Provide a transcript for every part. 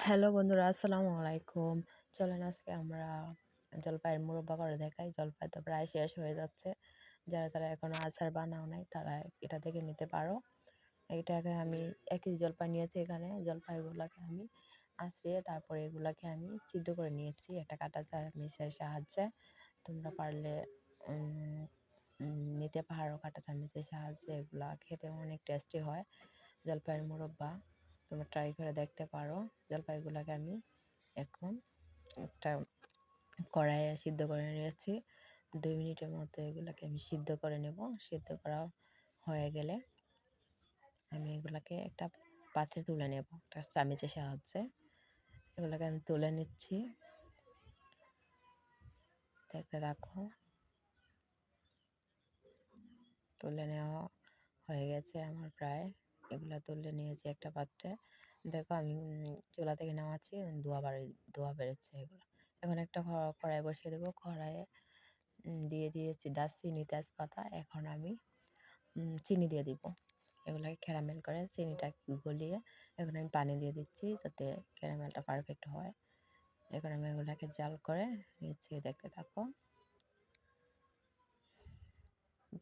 Hello বন্ধুরা, আসসালামু আলাইকুম। চলেন আজকে আমরা জলপাইয়ের মুরব্বা করে দেখাই। জলপাই তো প্রায় শেষ হয়ে যাচ্ছে। যারা তারা এখনও আচার বানাও নাই, তারা এটা থেকে নিতে পারো। এইটাকে আমি একই জলপাই নিয়েছি এখানে। জলপাইগুলোকে আমি আঁচড়িয়ে তারপরে এগুলোকে আমি সিদ্ধ করে নিয়েছি। একটা কাটা চামচের সাহায্যে। তোমরা পারলে নিতে পারো কাটা চামচের সাহায্যে। এগুলা খেতে অনেক টেস্টি হয়। জলপাইয়ের মুরব্বা তোমরা ট্রাই করে দেখতে পারো। জলপাইগুলোকে আমি এখন একটা কড়াইয়ে সিদ্ধ করে নিয়েছি। দুই মিনিটের মতো এগুলোকে আমি সিদ্ধ করে নেব। সিদ্ধ করা হয়ে গেলে আমি এগুলোকে একটা পাত্রে তুলে নেব, একটা চামিচের সাহায্যে। এগুলোকে আমি তুলে নিচ্ছি। দেখতে দেখো তুলে নেওয়া হয়ে গেছে আমার প্রায়। এগুলো তুলে নিয়েছি একটা পাত্রে। দেখো আমি চুলা থেকে নামাচ্ছি ধোয়া বাড়ি ধোয়া বেরোচ্ছে এগুলো। এখন একটা কড়াই বসিয়ে দেবো। কড়াইয়ে দিয়ে দিয়েছি চিনি, তেজপাতা। এখন আমি চিনি দিয়ে দিব। এগুলোকে ক্যারামেল করে চিনিটা গলিয়ে এখন আমি পানি দিয়ে দিচ্ছি যাতে ক্যারামেলটা পারফেক্ট হয়। এখন আমি এগুলোকে জাল করে নিচ্ছি দেখতে থাকো।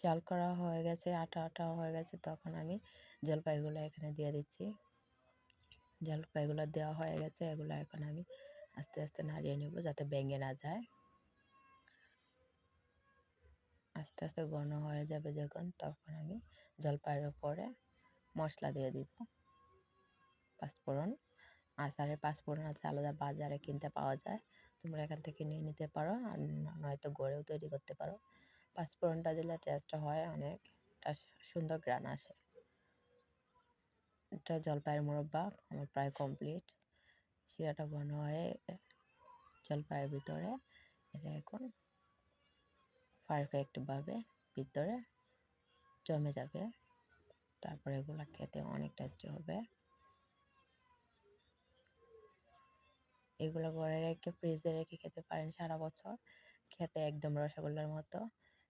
জাল করা হয়ে গেছে, আটা আটা হয়ে গেছে, তখন আমি জলপাইগুলো এখানে দিয়ে দিচ্ছি। জলপাইগুলো দেওয়া হয়ে গেছে, এগুলো এখন আমি আস্তে আস্তে নাড়িয়ে নেব যাতে ভেঙে না যায়। আস্তে আস্তে ঘন হয়ে যাবে যখন, তখন আমি জলপাইয়ের ওপরে মশলা দিয়ে দিব। পাঁচফোড়ন আচারে, পাঁচফোড়ন আছে আলাদা বাজারে কিনতে পাওয়া যায়। তোমরা এখান থেকে নিয়ে নিতে পারো আর নয়তো গড়েও তৈরি করতে পারো। পাঁচফোড়নটা দিলে টেস্ট হয় অনেক। সুন্দর গ্রান আসে। এটা জলপাইয়ের মোরব্বা, আমার প্রায় কমপ্লিট। শিরাটা ঘন হয়ে জলপাইয়ের ভিতরে, এটা এখন পারফেক্টভাবে ভিতরে জমে যাবে। তারপরে এগুলো খেতে অনেক টেস্টি হবে। এগুলো ঘরে রেখে ফ্রিজে রেখে খেতে পারেন সারা বছর। খেতে একদম রসগোল্লার মতো।